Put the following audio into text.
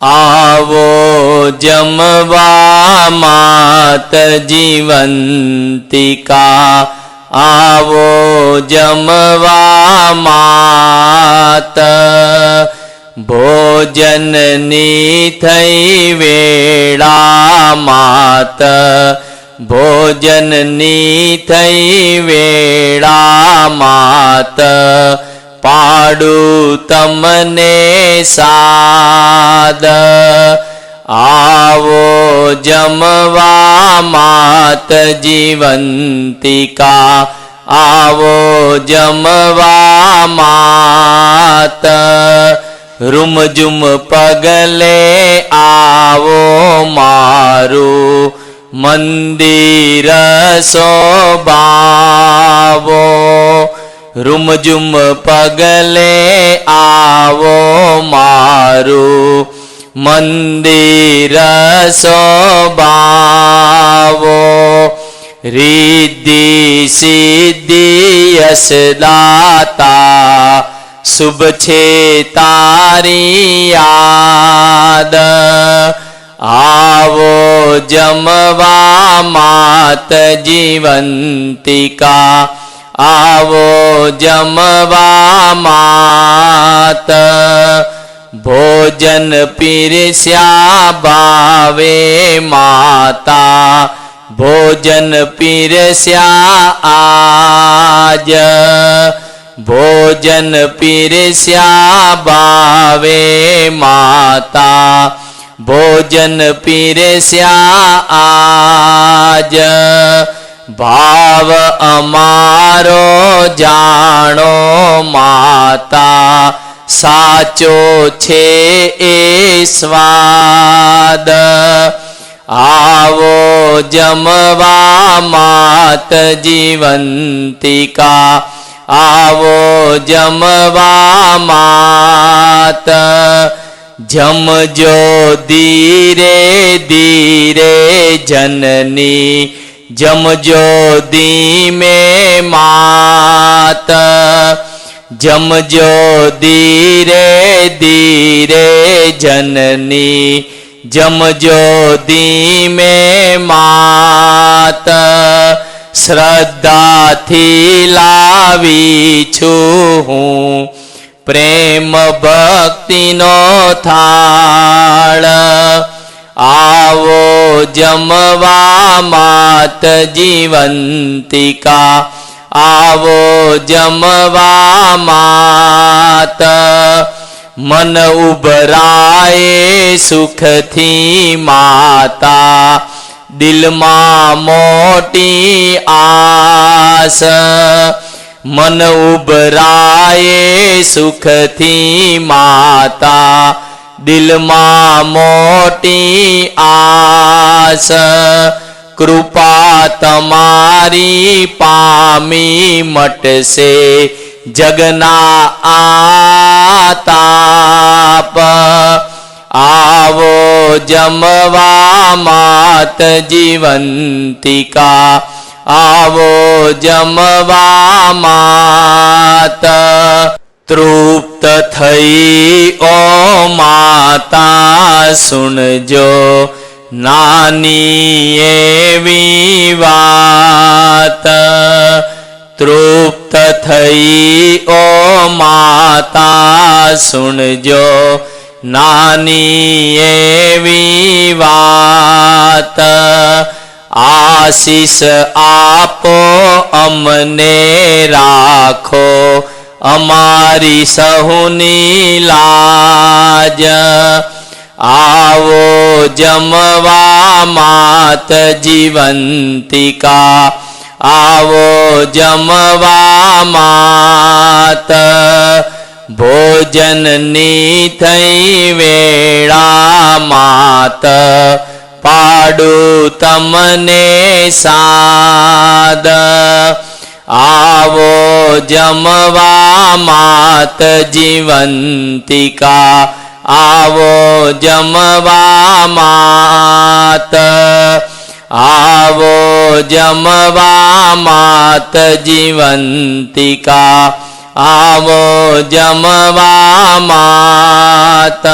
આવો જમવા માત જીવંતિકા. આવો જમવા માત ભોજનની થઈ વેળા માત. ભોજનની થઈ વેળા માત. પાડું તમને સાદ. આવો જમવા માત જીવંતિકા. આવો જમવા માત. રૂમઝુમ પગલે આવો મારું મંદિર શોભાવો. રૂમઝુમ પગલે આવો મારું મંદિર શોભાવો. રિદ્ધિ સિદ્ધિ યશ દાતા શુભ છે તારી યાદ. આવો જમવા માત જીવંતિકા આવો જમવા માત. ભોજન પીરસ્યા ભાવે માતા. ભોજન પીરસ્યા આજ. ભોજન પીરસ્યા ભાવે માતા. ભોજન પીરસ્યા આજ. ભાવ અમારો જાણો માતા, સાચો છે એ સ્વાદ. આવો જમવા માત જીવંતિકા, આવો જમવા માત. જમજો ધીરે ધીરે જનની જમજો ધીમે માત જમજો ધીરે ધીરે જનની જમજો ધીમે માત, શ્રદ્ધાથી લાવી છું હું પ્રેમ ભક્તિનો થાળ. આવો જમવા માત જીવંતિકા. આવો જમવા માત. મન ઉભરાય સુખથી માતા. દિલમાં મોટી આસ. મન ઉભરાય સુખથી માતા. દિલમાં મોટી આસ, કૃપા તમારી પામી મટશે જગના આતાપ આવો જમવા માત જીવંતિકા. આવો જમવા માત તૃપ્ત થઈ, ઓ માતા, સુણજો નાની એવી વાત તૃપ્ત થઈ, ઓ માતા, સુણજો નાની એવી વાત આશીષ આપો, અમને રાખો. અમારી સહુની લાજ. આવો જમવા માત જીવંતિકા. આવો જમવા માત ભોજનની થઈ વેળા માત. પાડું તમને સાદ. આવો જમવા માત જીવંતિકા. આવો જમવા માત. આવો જમવા માત જીવંતિકા. આવો જમવા માત.